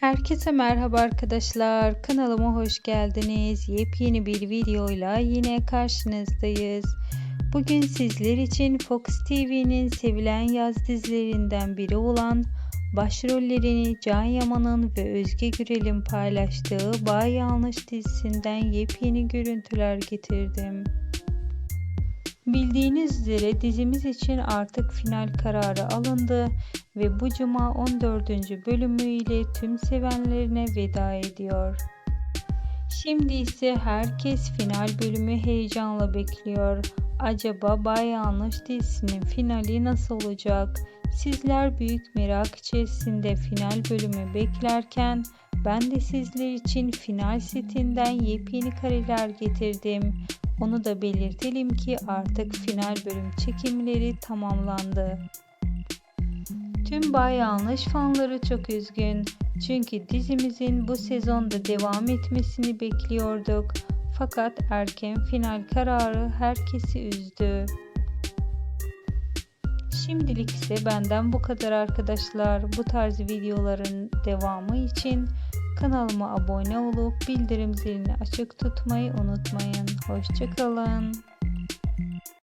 Herkese merhaba arkadaşlar. Kanalıma hoş geldiniz. Yepyeni bir videoyla yine karşınızdayız. Bugün sizler için Fox TV'nin sevilen yaz dizilerinden biri olan başrollerini Can Yaman'ın ve Özge Gürel'in paylaştığı Bay Yanlış dizisinden yepyeni görüntüler getirdim. Bildiğiniz üzere dizimiz için artık final kararı alındı ve bu cuma 14. bölümüyle tüm sevenlerine veda ediyor. Şimdi ise herkes final bölümü heyecanla bekliyor. Acaba Bay Yanlış dizisinin finali nasıl olacak? Sizler büyük merak içerisinde final bölümü beklerken ben de sizler için final setinden yepyeni kareler getirdim. Onu da belirtelim ki artık final bölüm çekimleri tamamlandı. Tüm Bay Yanlış fanları çok üzgün. Çünkü dizimizin bu sezonda devam etmesini bekliyorduk. Fakat erken final kararı herkesi üzdü. Şimdilik ise benden bu kadar arkadaşlar. Bu tarz videoların devamı için Kanalıma abone olup bildirim zilini açık tutmayı unutmayın. Hoşçakalın.